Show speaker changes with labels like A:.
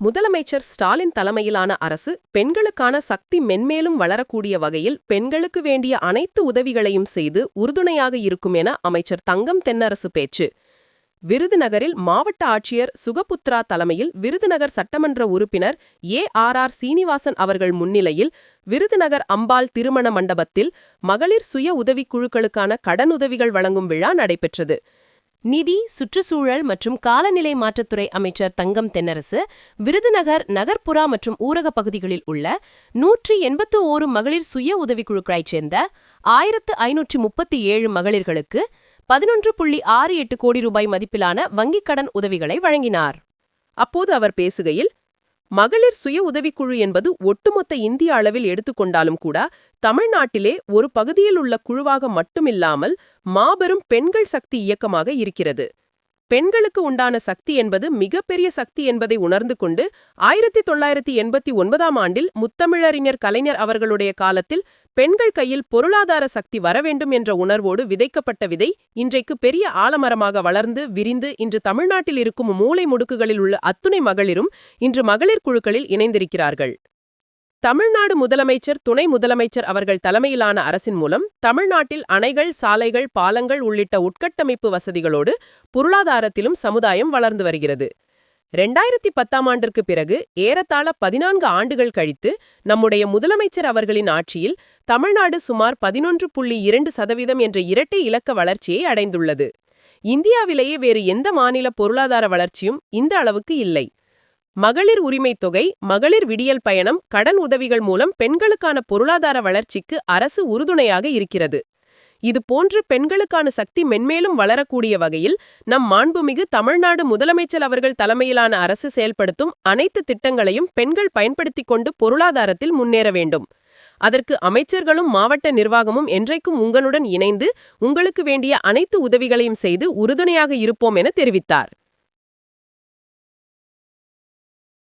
A: முதலமைச்சர் ஸ்டாலின் தலைமையிலான அரசு பெண்களுக்கான சக்தி மென்மேலும் வளரக்கூடிய வகையில் பெண்களுக்கு வேண்டிய அனைத்து உதவிகளையும் செய்து உறுதுணையாக இருக்கும் என அமைச்சர் தங்கம் தென்னரசு பேச்சு. விருதுநகரில் மாவட்ட ஆட்சியர் சுகபுத்ரா தலைமையில் விருதுநகர் சட்டமன்ற உறுப்பினர் ஏ ஆர் ஆர் சீனிவாசன் அவர்கள் முன்னிலையில் விருதுநகர் அம்பாள் திருமண மண்டபத்தில் மகளிர் சுய உதவிக்குழுக்களுக்கான கடனுதவிகள் வழங்கும் விழா நடைபெற்றது.
B: நிதி சுற்றுச்சூழல் மற்றும் காலநிலை மாற்றத்துறை அமைச்சர் தங்கம் தென்னரசு விருதுநகர் நகர்ப்புறா மற்றும் ஊரக பகுதிகளில் உள்ள நூற்றி எண்பத்து ஓரு மகளிர் சுய உதவிக்குழுக்களைச் சேர்ந்த ஆயிரத்து ஐநூற்றி முப்பத்தி ஏழு மகளிர்களுக்கு பதினொன்று புள்ளி ஆறு எட்டு கோடி ரூபாய் மதிப்பிலான வங்கிக் கடன் உதவிகளை வழங்கினார்.
A: அப்போது அவர் பேசுகையில் மகளிர் சுய உதவிக்குழு என்பது ஒட்டுமொத்த இந்திய அளவில் எடுத்துக்கொண்டாலும் கூட தமிழ்நாட்டிலே ஒரு பகுதியில் உள்ள குழுவாக மட்டுமில்லாமல் மாபெரும் பெண்கள் சக்தி இயக்கமாக இருக்கிறது. பெண்களுக்கு உண்டான சக்தி என்பது மிகப்பெரிய சக்தி என்பதை உணர்ந்து கொண்டு ஆயிரத்தி தொள்ளாயிரத்தி எண்பத்தி ஒன்பதாம் ஆண்டில் முத்தமிழறிஞர் கலைஞர் அவர்களுடைய காலத்தில் பெண்கள் கையில் பொருளாதார சக்தி வரவேண்டும் என்ற உணர்வோடு விதைக்கப்பட்ட விதை இன்றைக்கு பெரிய ஆலமரமாக வளர்ந்து விரிந்து இன்று தமிழ்நாட்டில் இருக்கும் மூளை முடுக்குகளில் உள்ள அத்துணை மகளிரும் இன்று மகளிர் குழுக்களில் இணைந்திருக்கிறார்கள். தமிழ்நாடு முதலமைச்சர் துணை முதலமைச்சர் அவர்கள் தலைமையிலான அரசின் மூலம் தமிழ்நாட்டில் அணைகள் சாலைகள் பாலங்கள் உள்ளிட்ட உட்கட்டமைப்பு வசதிகளோடு பொருளாதாரத்திலும் சமுதாயம் வளர்ந்து வருகிறது. ரெண்டாயிரத்தி பத்தாம் ஆண்டிற்கு பிறகு ஏறத்தாழ பதினான்கு ஆண்டுகள் கழித்து நம்முடைய முதலமைச்சர் அவர்களின் ஆட்சியில் தமிழ்நாடு சுமார் பதினொன்று புள்ளி இரண்டு சதவீதம் என்ற இரட்டை இலக்க வளர்ச்சியை அடைந்துள்ளது. இந்தியாவிலேயே வேறு எந்த மாநில பொருளாதார வளர்ச்சியும் இந்த அளவுக்கு இல்லை. மகளிர் உரிமை தொகை மகளிர் விடியல் பயணம் கடன் உதவிகள் மூலம் பெண்களுக்கான பொருளாதார வளர்ச்சிக்கு அரசு உறுதுணையாக இருக்கிறது. இது போன்று பெண்களுக்கான சக்தி மென்மேலும் வளரக்கூடிய வகையில் நம் மாண்புமிகு தமிழ்நாடு முதலமைச்சர் அவர்கள் தலைமையிலான அரசு செயல்படுத்தும் அனைத்து திட்டங்களையும் பெண்கள் பயன்படுத்திக் கொண்டு பொருளாதாரத்தில் முன்னேற வேண்டும். அதற்கு அமைச்சர்களும் மாவட்ட நிர்வாகமும் என்றைக்கும் உங்களுடன் இணைந்து உங்களுக்கு வேண்டிய அனைத்து உதவிகளையும் செய்து உறுதுணையாக இருப்போம் என தெரிவித்தார்.